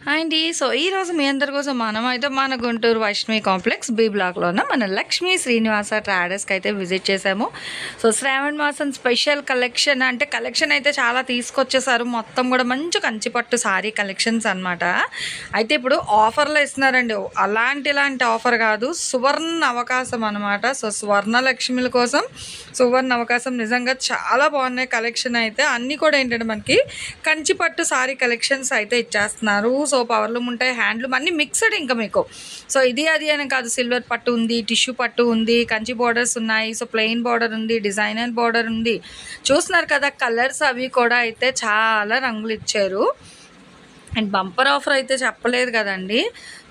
అండి. సో ఈరోజు మీ అందరి కోసం మనం అయితే మన గుంటూరు వైష్ణవి కాంప్లెక్స్ బి బ్లాక్లో ఉన్న మన లక్ష్మీ శ్రీనివాస ట్రాడర్స్కి అయితే విజిట్ చేసాము సో శ్రావణ్ మాసం స్పెషల్ కలెక్షన్ అంటే కలెక్షన్ అయితే చాలా తీసుకొచ్చేసారు. మొత్తం కూడా మంచి కంచిపట్టు సారీ కలెక్షన్స్ అనమాట అయితే ఇప్పుడు ఆఫర్లో ఇస్తున్నారండి. అలాంటి ఇలాంటి ఆఫర్ కాదు. సువర్ణ అవకాశం అనమాట సో స్వర్ణ లక్ష్మిల కోసం సువర్ణ అవకాశం. నిజంగా చాలా బాగున్నాయి కలెక్షన్ అయితే. అన్నీ కూడా ఏంటంటే మనకి కంచిపట్టు సారీ కలెక్షన్స్ అయితే ఇచ్చేస్తున్నారు. సో పవర్లూమ్ ఉంటాయి హ్యాండ్లూమ్ అన్నీ మిక్స్డ్ ఇంకా మీకు. సో ఇది అది అని కాదు సిల్వర్ పట్టు ఉంది టిష్యూ పట్టు ఉంది కంచి బార్డర్స్ ఉన్నాయి. సో ప్లెయిన్ బార్డర్ ఉంది డిజైనర్ బార్డర్ ఉంది. చూస్తున్నారు కదా కలర్స్ అవి కూడా అయితే చాలా రంగులు ఇచ్చారు. అండ్ బంపర్ ఆఫర్ అయితే చెప్పలేదు కదండి.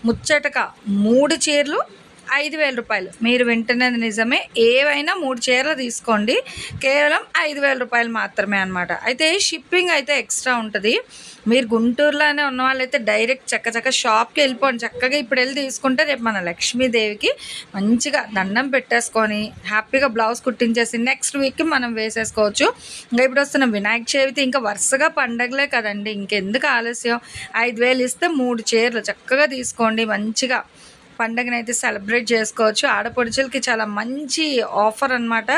ముచ్చటక మూడు చీరలు ఐదు వేల రూపాయలు. మీరు వింటున్నది నిజమే. ఏవైనా మూడు చీరలు తీసుకోండి. కేవలం ఐదు వేల రూపాయలు మాత్రమే అనమాట అయితే షిప్పింగ్ అయితే ఎక్స్ట్రా ఉంటుంది. మీరు గుంటూరులోనే ఉన్న వాళ్ళైతే డైరెక్ట్ చక్క చక్క షాప్కి వెళ్ళిపోండి. చక్కగా ఇప్పుడు వెళ్ళి తీసుకుంటే రేపు మన లక్ష్మీదేవికి మంచిగా దండం పెట్టేసుకొని హ్యాపీగా బ్లౌజ్ కుట్టించేసి నెక్స్ట్ వీక్కి మనం వేసేసుకోవచ్చు. ఇంకా ఇప్పుడు వస్తున్న వినాయక చవితి ఇంకా వరుసగా పండగలే కదండి. ఇంకెందుకు ఆలస్యం? ఐదు వేలు ఇస్తే మూడు చీరలు చక్కగా తీసుకోండి. మంచిగా పండగను అయితే సెలబ్రేట్ చేసుకోవచ్చు. ఆడపడుచులకి చాలా మంచి ఆఫర్ అనమాట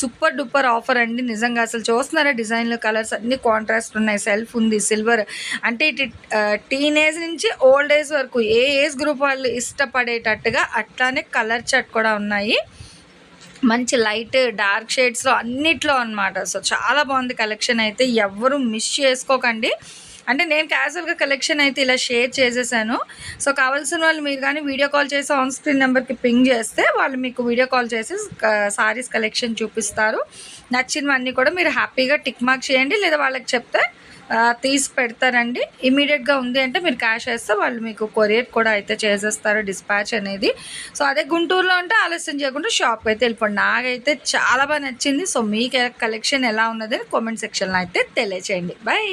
సూపర్ డూపర్ ఆఫర్ అండి. నిజంగా అసలు చూస్తున్నారా డిజైన్లు కలర్స్ అన్ని కాంట్రాస్ట్ ఉన్నాయి. సెల్ఫ్ ఉంది సిల్వర్. అంటే ఇటు టీనేజ్ నుంచి ఓల్డ్ ఏజ్ వరకు ఏ ఏజ్ గ్రూప్ వాళ్ళు ఇష్టపడేటట్టుగా అట్లానే కలర్ చట్ కూడా ఉన్నాయి. మంచి లైట్ డార్క్ షేడ్స్లో అన్నిట్లో అనమాట సో చాలా బాగుంది కలెక్షన్ అయితే. ఎవ్వరూ మిస్ చేసుకోకండి. అంటే నేను క్యాజువల్గా కలెక్షన్ అయితే ఇలా షేర్ చేసేసాను. సో కావాల్సిన వాళ్ళు మీరు కానీ వీడియో కాల్ చేసి ఆన్ స్క్రీన్ నెంబర్కి పింగ్ చేస్తే వాళ్ళు మీకు వీడియో కాల్ చేసి సారీస్ కలెక్షన్ చూపిస్తారు. నచ్చినవన్నీ కూడా మీరు హ్యాపీగా టిక్ మార్క్ చేయండి. లేదా వాళ్ళకి చెప్తే తీసి పెడతారండి. ఇమీడియట్గా ఉంది అంటే మీరు క్యాష్ వేస్తే వాళ్ళు మీకు కొరియర్ కూడా అయితే చేసేస్తారు డిస్పాచ్ అనేది. సో అదే గుంటూరులో ఉంటే ఆలస్యం చేయకుండా షాప్ అయితే వెళ్ళిపోండి. నాకైతే చాలా బాగా నచ్చింది. సో మీకు కలెక్షన్ ఎలా ఉన్నది కామెంట్ సెక్షన్లో అయితే తెలియచేయండి. Bye